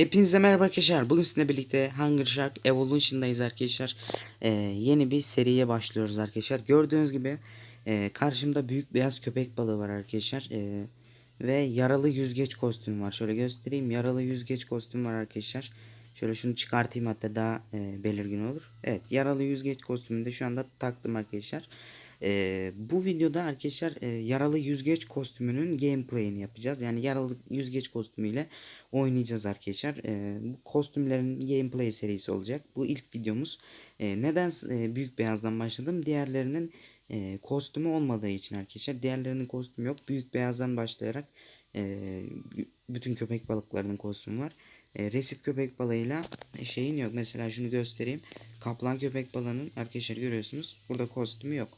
Hepinize merhaba arkadaşlar. Bugün sizinle birlikte Hunger Shark Evolution'dayız arkadaşlar. Ee, yeni bir seriye başlıyoruz arkadaşlar. Gördüğünüz gibi e, karşımda büyük beyaz köpek balığı var arkadaşlar. Ee, ve yaralı yüzgeç kostüm var. Şöyle göstereyim. Yaralı yüzgeç kostüm var arkadaşlar. Şöyle şunu çıkartayım hatta daha e, belirgin olur. Evet yaralı yüzgeç kostümünü de şu anda taktım arkadaşlar. Ee, bu videoda arkadaşlar e, yaralı yüzgeç kostümünün gameplay'ini yapacağız. Yani yaralı yüzgeç kostümüyle oynayacağız arkadaşlar. Ee, bu kostümlerin gameplay serisi olacak. Bu ilk videomuz. Ee, neden e, büyük beyazdan başladım? Diğerlerinin e, kostümü olmadığı için arkadaşlar. Diğerlerinin kostümü yok. Büyük beyazdan başlayarak e, bütün köpek balıklarının kostümü var. E, resif köpek balığıyla şeyin yok. Mesela şunu göstereyim. Kaplan köpek balığının arkadaşlar görüyorsunuz. Burada kostümü yok.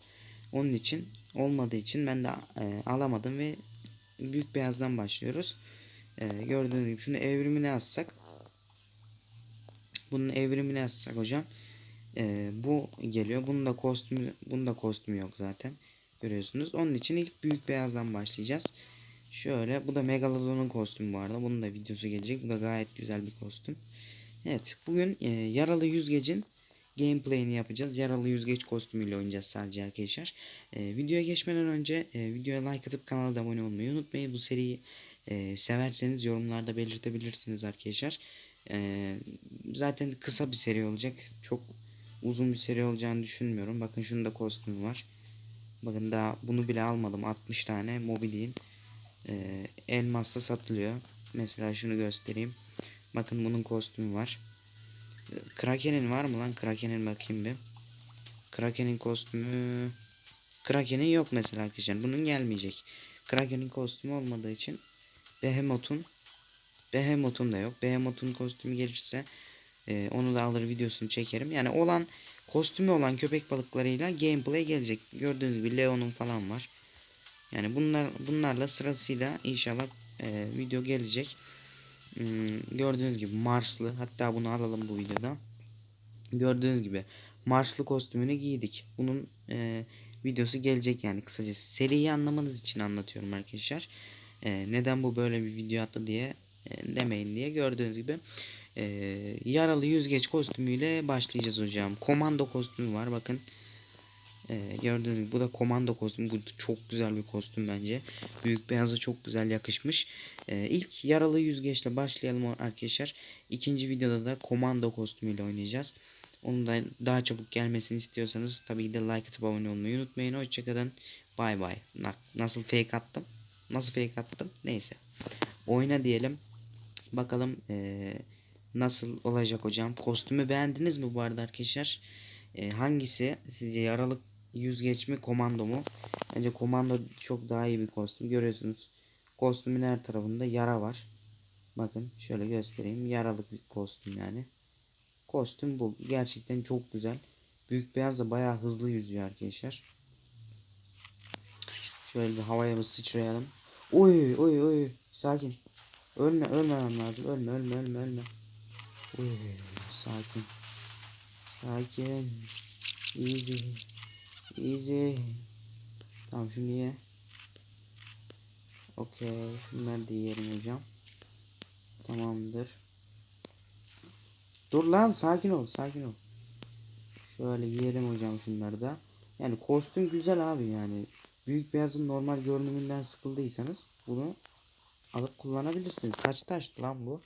Onun için olmadığı için ben de e, alamadım ve büyük beyazdan başlıyoruz. E, gördüğünüz gibi şunu evrimine yazsak. Bunun evrimine yazsak hocam. e, bu geliyor. Bunun da kostümü bunun da kostümü yok zaten. Görüyorsunuz. Onun için ilk büyük beyazdan başlayacağız. Şöyle bu da Megalodon'un kostümü bu arada. Bunun da videosu gelecek. Bu da gayet güzel bir kostüm. Evet. Bugün e, yaralı yüzgecin gameplay'ini yapacağız. Yaralı yüzgeç kostümüyle oynayacağız sadece arkadaşlar. E, videoya geçmeden önce e, videoya like atıp kanala da abone olmayı unutmayın. Bu seriyi e, severseniz yorumlarda belirtebilirsiniz arkadaşlar. E, zaten kısa bir seri olacak. Çok uzun bir seri olacağını düşünmüyorum. Bakın şunun da kostümü var. Bakın daha bunu bile almadım. 60 tane mobilin e, elmasla satılıyor. Mesela şunu göstereyim. Bakın bunun kostümü var. Kraken'in var mı lan? Kraken'in bakayım bir. Kraken'in kostümü Kraken'in yok mesela arkadaşlar. Bunun gelmeyecek. Kraken'in kostümü olmadığı için Behemoth'un Behemoth'un da yok. Behemoth'un kostümü gelirse e, onu da alır videosunu çekerim. Yani olan kostümü olan köpek balıklarıyla gameplay gelecek. Gördüğünüz gibi Leon'un falan var. Yani bunlar bunlarla sırasıyla inşallah e, video gelecek. Hmm, gördüğünüz gibi Marslı. Hatta bunu alalım bu videoda. Gördüğünüz gibi Marslı kostümünü giydik. Bunun e, videosu gelecek yani kısaca. Seriyi anlamanız için anlatıyorum arkadaşlar. E, neden bu böyle bir video attı diye e, demeyin diye. Gördüğünüz gibi e, yaralı yüzgeç kostümüyle başlayacağız hocam. Komando kostümü var bakın. Ee, gördüğünüz gibi bu da komando kostümü. Bu çok güzel bir kostüm bence. Büyük beyaza çok güzel yakışmış. Ee, ilk yaralı yüzgeçle başlayalım arkadaşlar. İkinci videoda da komando kostümüyle oynayacağız. Onun da daha çabuk gelmesini istiyorsanız tabii ki de like atıp abone olmayı unutmayın. Hoşçakalın. Bay bay. Nasıl fake attım? Nasıl fake attım? Neyse. Oyna diyelim. Bakalım ee, nasıl olacak hocam. Kostümü beğendiniz mi bu arada arkadaşlar? Ee, hangisi sizce yaralı yüzgeç mi komando mu? Bence komando çok daha iyi bir kostüm. Görüyorsunuz kostümün her tarafında yara var. Bakın şöyle göstereyim. Yaralık bir kostüm yani. Kostüm bu. Gerçekten çok güzel. Büyük beyaz da bayağı hızlı yüzüyor arkadaşlar. Şöyle bir havaya bir sıçrayalım. Oy oy oy. Sakin. Ölme ölmemem lazım. Ölme ölme ölme ölme. Oy sakin. Sakin. Easy. Easy. Tamam şunu ye. Okey. Şunları da yiyelim hocam. Tamamdır. Dur lan sakin ol sakin ol. Şöyle yiyelim hocam şunları da. Yani kostüm güzel abi yani. Büyük beyazın normal görünümünden sıkıldıysanız bunu alıp kullanabilirsiniz. Kaç taştı lan bu?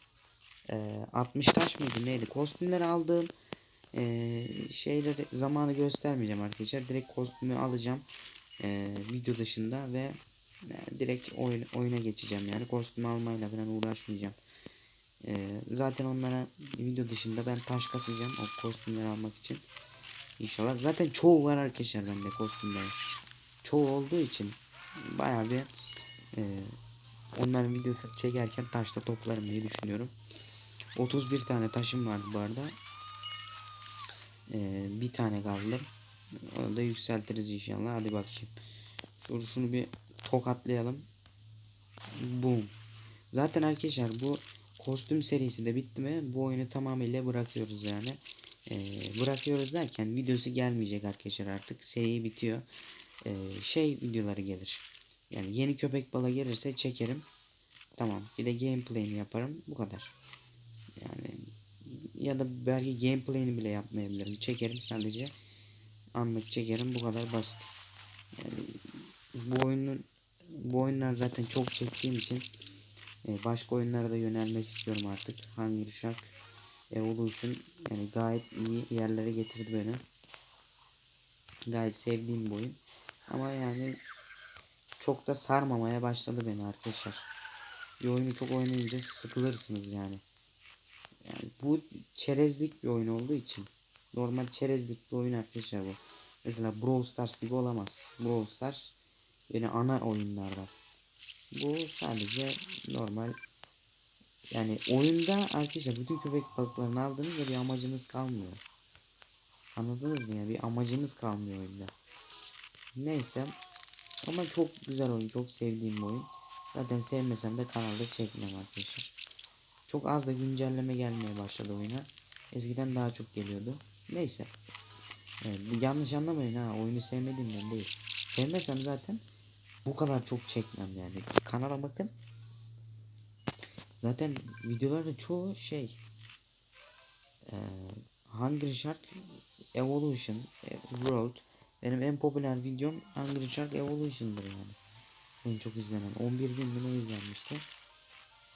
Ee, 60 taş mıydı neydi? Kostümleri aldığım ee, şeyleri zamanı göstermeyeceğim arkadaşlar. Direkt kostümü alacağım ee, video dışında ve e, direkt oyun, oyuna geçeceğim yani kostümü almayla falan uğraşmayacağım. Ee, zaten onlara video dışında ben taş kasacağım o kostümleri almak için. İnşallah. Zaten çoğu var arkadaşlar bende kostümler. Çoğu olduğu için bayağı bir e, onların videosu çekerken taşta toplarım diye düşünüyorum. 31 tane taşım vardı bu arada. Ee, bir tane kaldı. Onu da yükseltiriz inşallah. Hadi bakayım. Dur şunu bir tokatlayalım. Boom. Zaten arkadaşlar bu kostüm serisi de bitti mi bu oyunu tamamıyla bırakıyoruz yani. Ee, bırakıyoruz derken videosu gelmeyecek arkadaşlar artık. Seri bitiyor. Ee, şey videoları gelir. Yani yeni köpek balığı gelirse çekerim. Tamam. Bir de gameplay'ini yaparım. Bu kadar. Yani ya da belki gameplay'ini bile yapmayabilirim. Çekerim sadece anlık çekerim bu kadar basit. Yani bu oyunun bu oyunlar zaten çok çektiğim için e, başka oyunlara da yönelmek istiyorum artık. Hunger Shark Evolution yani gayet iyi yerlere getirdi beni. Gayet sevdiğim bir oyun. Ama yani çok da sarmamaya başladı beni arkadaşlar. Bir oyunu çok oynayınca sıkılırsınız yani. Yani bu çerezlik bir oyun olduğu için. Normal çerezlik bir oyun arkadaşlar bu. Mesela Brawl Stars gibi olamaz. Brawl Stars yine ana oyunlardan. Bu sadece normal yani oyunda arkadaşlar bütün köpek balıklarını aldınız ve bir amacınız kalmıyor. Anladınız mı ya? Bir amacınız kalmıyor oyunda. Neyse. Ama çok güzel oyun. Çok sevdiğim oyun. Zaten sevmesem de kanalda çekmem arkadaşlar. Çok az da güncelleme gelmeye başladı oyuna. Eskiden daha çok geliyordu. Neyse. Evet, yanlış anlamayın ha. Oyunu sevmediğimden değil. Sevmesem zaten bu kadar çok çekmem yani. Kanala bakın. Zaten videoların çoğu şey eee Hungry Shark Evolution e, World benim en popüler videom Hungry Shark Evolution'dır yani. En çok izlenen 11 bin bine izlenmişti.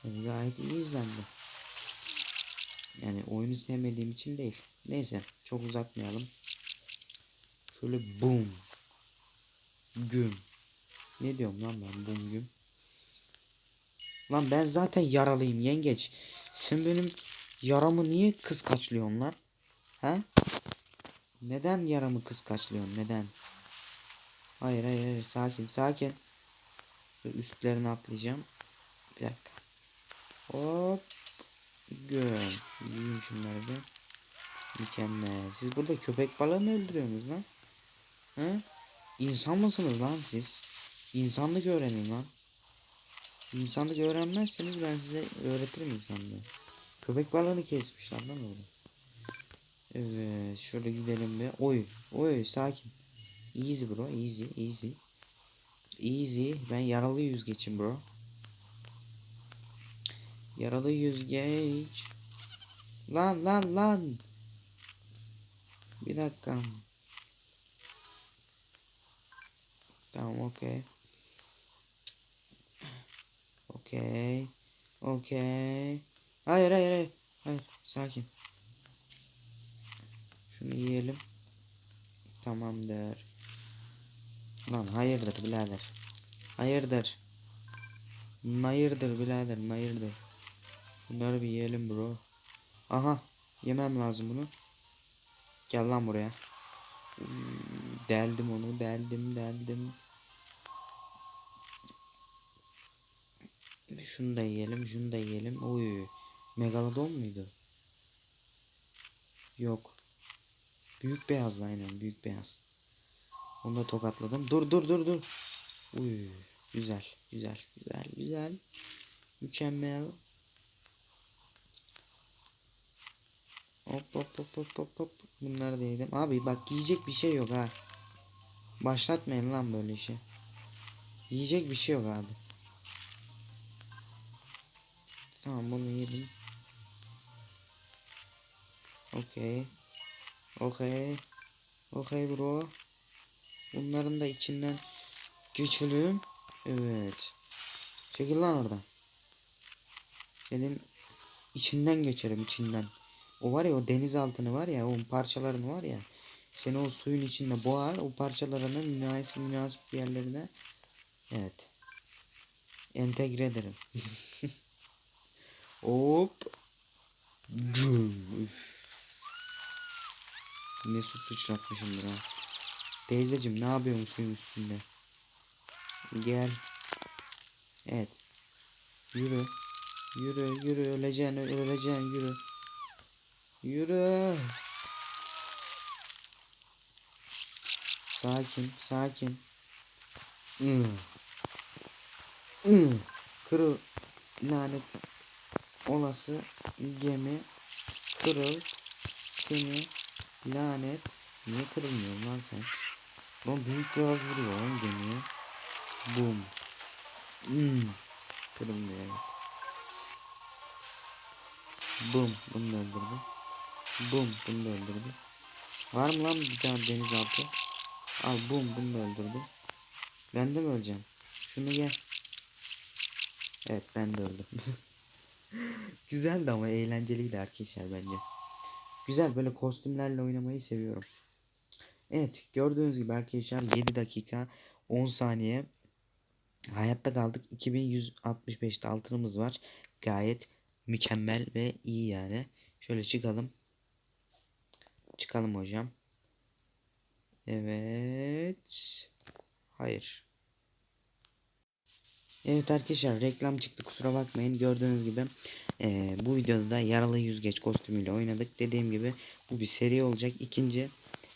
Yani gayet iyi izlendi. Yani oyunu sevmediğim için değil. Neyse çok uzatmayalım. Şöyle boom. Güm. Ne diyorum lan ben boom güm. Lan ben zaten yaralıyım yengeç. Sen benim yaramı niye kıskaçlıyorsun lan? He? Neden yaramı kıskaçlıyorsun? Neden? Hayır hayır hayır sakin sakin. Üstlerine atlayacağım. Bir dakika. Hop. Göm. Yiyeyim şunları bir. Mükemmel. Siz burada köpek balığı mı öldürüyorsunuz lan? He? İnsan mısınız lan siz? İnsanlık öğrenin lan. İnsanlık öğrenmezseniz ben size öğretirim insanlığı. Köpek balığını kesmişler lan orada. Evet şöyle gidelim be. Oy oy sakin. Easy bro easy easy. Easy ben yaralı yüzgeçim bro. Yaralı yüzgeç. Lan lan lan. Bir dakika. Tamam okey. Okey. Okey. Hayır hayır hayır. Hayır sakin. Şunu yiyelim. Tamamdır. Lan hayırdır birader. Hayırdır. Hayırdır birader hayırdır. Şunları bir yiyelim bro. Aha yemem lazım bunu. Gel lan buraya. Hmm, Deldim onu deldim deldim. Şunu da yiyelim şunu da yiyelim. Oy. Megalodon muydu? Yok. Büyük beyaz aynen büyük beyaz. Onu da tokatladım. Dur dur dur dur. Uy, güzel güzel güzel güzel. Mükemmel. Hop hop hop hop hop hop. Bunları da yedim. Abi bak yiyecek bir şey yok ha. Başlatmayın lan böyle işi. Yiyecek bir şey yok abi. Tamam bunu yedim. Okey. Okey. Okey bro. Bunların da içinden geçelim. Evet. Çekil lan oradan. Senin içinden geçerim içinden. O var ya o deniz altını var ya o parçalarını var ya. Seni o suyun içinde boğar. O parçalarını münasip münasip bir yerlerine. Evet. Entegre ederim. Hop. Üf. Ne su sıçratmışımdır ha. Teyzecim ne yapıyorsun suyun üstünde? Gel. Evet. Yürü. Yürü yürü öleceksin öleceksin yürü. Yürü. Sakin sakin. Iı. Iı. Kırıl lanet olası gemi kırıl seni lanet niye kırılmıyorsun lan sen lan büyük biraz vuruyor lan gemiye boom hmm. kırılmıyor Bum bunu da öldürdü. Bum bunu da öldürdü. Var mı lan bir tane denizaltı? Al bum bunu da öldürdü. Ben de mi öleceğim? Şunu gel. Evet ben de öldüm. Güzeldi ama eğlenceliydi arkadaşlar bence. Güzel böyle kostümlerle oynamayı seviyorum. Evet gördüğünüz gibi arkadaşlar 7 dakika 10 saniye hayatta kaldık. 2165'te altınımız var. Gayet mükemmel ve iyi yani. Şöyle çıkalım. Çıkalım hocam. Evet. Hayır. Evet arkadaşlar reklam çıktı kusura bakmayın. Gördüğünüz gibi eee, bu videoda da yaralı yüzgeç kostümüyle oynadık. Dediğim gibi bu bir seri olacak. İkinci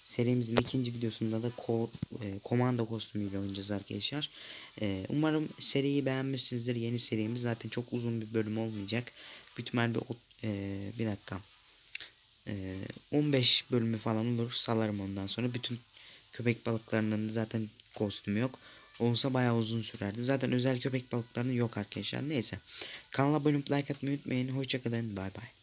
serimizin ikinci videosunda da ko, eee, komando kostümüyle oynayacağız arkadaşlar. Eee, umarım seriyi beğenmişsinizdir. Yeni serimiz zaten çok uzun bir bölüm olmayacak. İhtimal bir, eee, bir dakika. Eee, 15 bölümü falan olur. Salarım ondan sonra. Bütün köpek balıklarının zaten kostümü yok. Olsa bayağı uzun sürerdi. Zaten özel köpek balıklarının yok arkadaşlar. Neyse. Kanala abone olup like atmayı unutmayın. Hoşçakalın. Bay bay.